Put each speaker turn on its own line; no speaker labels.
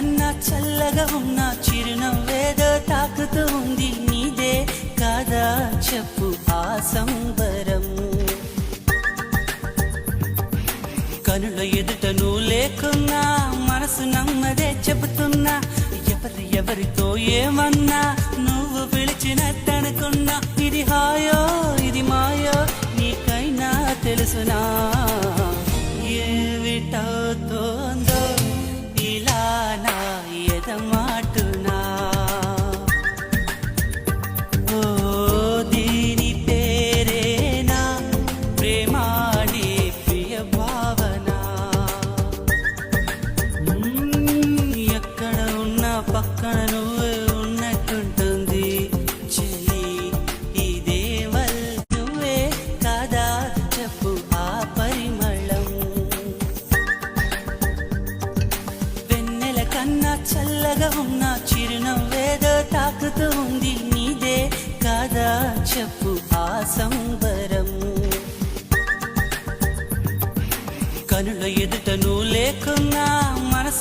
కన్నా చల్లగా ఉన్న చిరునవ్వేదో తాకుతూ ఉంది నీదే కాదా చెప్పు ఆ సంబరం. కనుల ఎదుట నువ్వు లేకున్నా మనసు నమ్మదే చెబుతున్నా ఎవరి ఎవరితో ఏమన్నా నువ్వు పిలిచినట్టనుకున్నా ఇది హాయో ఇది మాయో నీకైనా తెలుసునా? కన్నా చల్లగా ఉన్న చిరునవ్వేదో తాకుతూ ఉంది. నీదే కాదా చెప్పు ఆ సంబరం. కనుల ఎదుట నువ్వు లేకున్నా